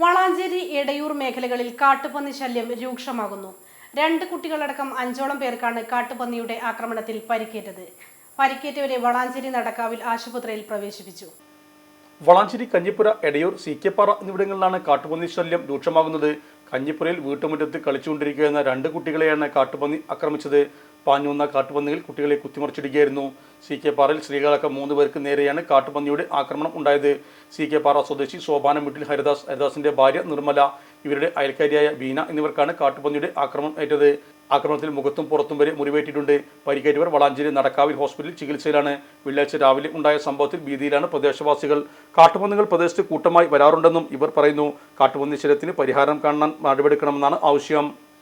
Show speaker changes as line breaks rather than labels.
വളാഞ്ചേരി എടയൂർ മേഖലകളിൽ കാട്ടുപന്നി ശല്യം രൂക്ഷമാകുന്നു. രണ്ട് കുട്ടികളടക്കം അഞ്ചോളം പേർക്കാണ് കാട്ടുപന്നിയുടെ ആക്രമണത്തിൽ പരിക്കേറ്റത്. പരിക്കേറ്റവരെ വളാഞ്ചേരി നടക്കാവിൽ ആശുപത്രിയിൽ പ്രവേശിപ്പിച്ചു.
വളാഞ്ചേരി കഞ്ഞിപ്പുര എടയൂർ സി കെ പാറ എന്നിവിടങ്ങളിലാണ് കാട്ടുപന്നി ശല്യം രൂക്ഷമാകുന്നത്. കഞ്ഞിപ്പുരയിൽ വീട്ടുമുറ്റത്ത് കളിച്ചുകൊണ്ടിരിക്കുന്ന രണ്ട് കുട്ടികളെയാണ് കാട്ടുപന്നി ആക്രമിച്ചത്. പാഞ്ഞുവന്ന കാട്ടുപന്നികൾ കുട്ടികളെ കുത്തിമറിച്ചിടുകയായിരുന്നു. സി കെ പാറയിൽ സ്ത്രീകളടക്കം മൂന്ന് പേർക്ക് നേരെയാണ് കാട്ടുപന്നിയുടെ ആക്രമണം ഉണ്ടായത്. സി കെ പാറ സ്വദേശി ശോഭാനം വീട്ടിൽ ഹരിദാസ് ഹരിദാസിന്റെ ഭാര്യ നിർമ്മല ഇവരുടെ അയൽക്കാരിയായ ബീന എന്നിവർക്കാണ് കാട്ടുപന്നിയുടെ ആക്രമണം ഏറ്റത്. ആക്രമണത്തിൽ മുഖത്തും പുറത്തും വരെ മുറിവേറ്റിട്ടുണ്ട്. പരിക്കേറ്റവർ വളാഞ്ചേരി നടക്കാവിൽ ഹോസ്പിറ്റലിൽ ചികിത്സയിലാണ്. വെള്ളിയാഴ്ച രാവിലെ ഉണ്ടായ സംഭവത്തിൽ ഭീതിയിലാണ് പ്രദേശവാസികൾ. കാട്ടുപന്നികൾ പ്രദേശത്ത് കൂട്ടമായി വരാറുണ്ടെന്നും ഇവർ പറയുന്നു. കാട്ടുപന്നി ശരത്തിന് പരിഹാരം കാണാൻ നടപടിയെടുക്കണമെന്നാണ് ആവശ്യം.